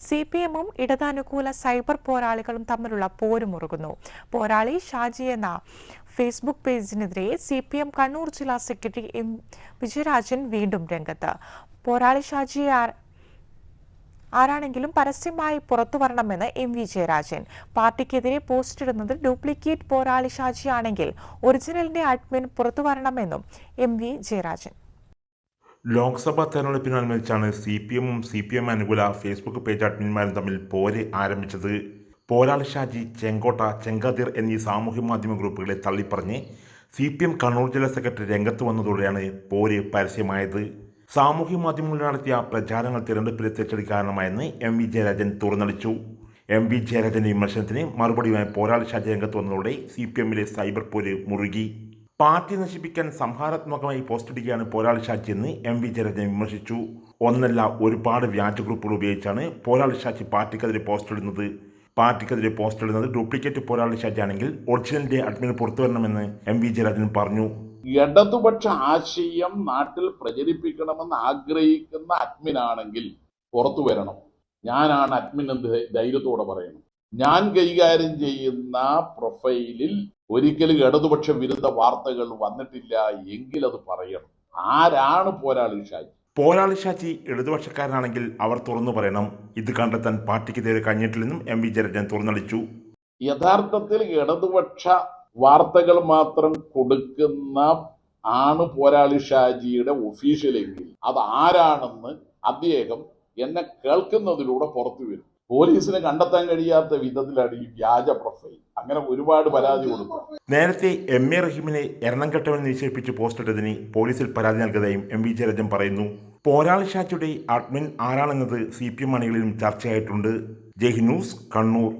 C P എമ്മും ഇടതാനുകൂല cyber പോരാളികളും തമ്മിലുള്ള പോരുമുറുകുന്നു പോരാളി ഷാജി എന്ന ഫേസ്ബുക്ക് പേജിനെതിരെ സി പി എം കണ്ണൂർ ജില്ലാ സെക്രട്ടറി എം വിജയരാജൻ വീണ്ടും രംഗത്ത്. പോരാളി ഷാജി ആർ ആരാണെങ്കിലും പരസ്യമായി പുറത്തു വരണമെന്ന് എം വി ജയരാജൻ പാർട്ടിക്കെതിരെ പോസ്റ്റ് ഇടുന്നത് ഡ്യൂപ്ലിക്കേറ്റ് പോരാളി ഷാജിയാണെങ്കിൽ ഒറിജിനലിന്റെ അഡ്മിൻ പുറത്തു വരണമെന്നും എം വി ജയരാജൻ ലോക്സഭാ തെരഞ്ഞെടുപ്പിനനുബന്ധിച്ചാണ് സി പി എമ്മും സി പി എം അനുകൂല ഫേസ്ബുക്ക് പേജ് അഡ്മിന്മാരും തമ്മിൽ പോര് ആരംഭിച്ചത്. പോരാളി ഷാജി ചെങ്കോട്ട ചെങ്കതിർ എന്നീ സാമൂഹ്യ മാധ്യമ ഗ്രൂപ്പുകളെ തള്ളിപ്പറഞ്ഞ് സി പി എം കണ്ണൂർ ജില്ലാ സെക്രട്ടറി രംഗത്ത് വന്നതോടെയാണ് പോര് പരസ്യമായത്. സാമൂഹ്യ മാധ്യമങ്ങളിൽ നടത്തിയ പ്രചാരണങ്ങൾ തിരഞ്ഞെടുപ്പിലെ തെറ്റടി കാരണമായെന്ന് എം വി ജയരാജൻ തുറന്നടിച്ചു. എം വി ജയരാജന്റെ വിമർശനത്തിന് മറുപടിയുമായി പോരാളി ഷാജി രംഗത്ത് വന്നതോടെ സി പി എമ്മിലെ സൈബർ പോര് മുറുകി. പാർട്ടി നശിപ്പിക്കാൻ സംഹാരാത്മകമായി പോസ്റ്റിടുകയാണ് പോരാളി ഷാജി എന്ന് എം വി ജയരാജൻ വിമർശിച്ചു. ഒന്നല്ല ഒരുപാട് വ്യാജ ഗ്രൂപ്പുകൾ ഉപയോഗിച്ചാണ് പോരാളി ഷാജി പാർട്ടിക്കെതിരെ പോസ്റ്റ് ഇടുന്നത്. പാർട്ടിക്കെതിരെ പോസ്റ്റ് ഇടുന്നത് ഡ്യൂപ്ലിക്കേറ്റ് പോരാളി ഷാജി ആണെങ്കിൽ ഒറിജിനലിന്റെ അഡ്മിന് പുറത്തുവരണമെന്ന് എം വി ജയരാജൻ പറഞ്ഞു. ഇടതുപക്ഷ ആശയം നാട്ടിൽ പ്രചരിപ്പിക്കണമെന്ന് ആഗ്രഹിക്കുന്ന അഡ്മിൻ ആണെങ്കിൽ പുറത്തു വരണം. ഞാനാണ് അഡ്മിൻ എന്ന് ധൈര്യത്തോടെ പറയണം ഞാൻ കൈകാര്യം ചെയ്യുന്ന പ്രൊഫൈലിൽ ഒരിക്കലും ഇടതുപക്ഷ വിരുദ്ധ വാർത്തകൾ വന്നിട്ടില്ല. എങ്കിൽ അത് പറയണം. ആരാണ് പോരാളി ഷാജി? പോരാളി ഷാജി ഇടതുപക്ഷക്കാരനാണെങ്കിൽ അവർ തുറന്നു പറയണം. ഇത് കണ്ടെത്താൻ പാർട്ടിക്ക് നേരെ കഴിഞ്ഞിട്ടില്ലെന്നും എം വി ജയരാജൻ തുറന്നടിച്ചു. യഥാർത്ഥത്തിൽ ഇടതുപക്ഷ വാർത്തകൾ മാത്രം കൊടുക്കുന്ന ആണ് പോരാളി ഷാജിയുടെ ഒഫീഷ്യലെങ്കിൽ അത് ആരാണെന്ന് അദ്ദേഹം എന്നെ കേൾക്കുന്നതിലൂടെ പുറത്തു വരും. പോലീസിന് കണ്ടെത്താൻ കഴിയാത്ത വിധത്തിലാണ് ഈ വ്യാജ പ്രൊഫൈൽ. അങ്ങനെ ഒരുപാട് പരാതി കൊടുത്തു. നേരത്തെ എം എ റഹീമിനെ എണ്ണം നിക്ഷേപിച്ച് നിക്ഷേപിച്ച് പോസ്റ്റിട്ടതിന് പോലീസിൽ പരാതി നൽകിയതായും എം വി ജയരാജൻ പറയുന്നു. പോരാൾ ഷാച്ചുടെ അഡ്മിൻ ആരാണെന്നത് സി പി എം അണികളിലും ചർച്ചയായിട്ടുണ്ട്. ജയ് ന്യൂസ് കണ്ണൂർ.